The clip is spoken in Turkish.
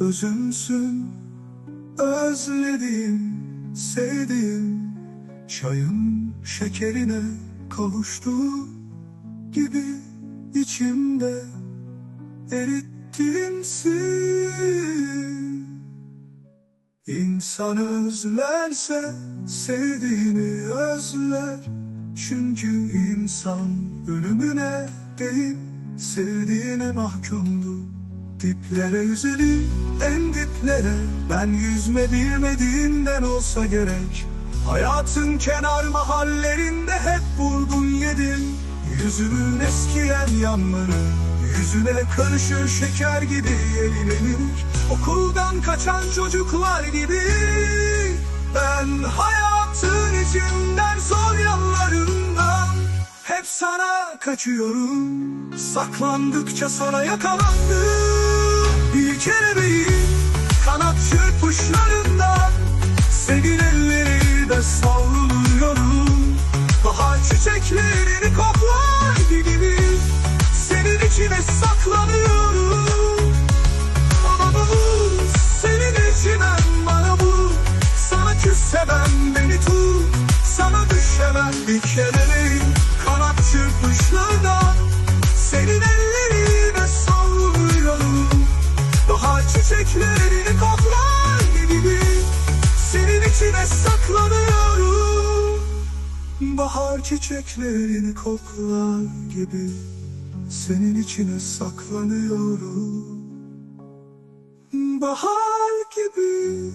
özümsün Özlediğim, sevdiğim Çayın şekerine kavuştu gibi içimde erittimsin İnsan özlerse sevdiğini özler. Çünkü insan ölümüne değil sevdiğine mahkumdu Diplere yüzeli en diplere Ben yüzme bilmediğinden olsa gerek. Hayatın kenar mahallerinde hep vurgun yedim. Yüzümün eskiyen yanları Yüzüne karışır şeker gibi yenilenir Okuldan kaçan çocuklar gibi Ben hayatın içinden zor yanlarından Hep sana kaçıyorum. Saklandıkça sana yakalandım beni tut Sana düşemem bir kelebeğin Kanat çırpışlarından Senin ellerine savruluyorum. Bahar çiçeklerini koklar gibi Senin içine saklanıyorum. Bahar çiçeklerini koklar gibi Senin içine saklanıyorum. Bahar gibi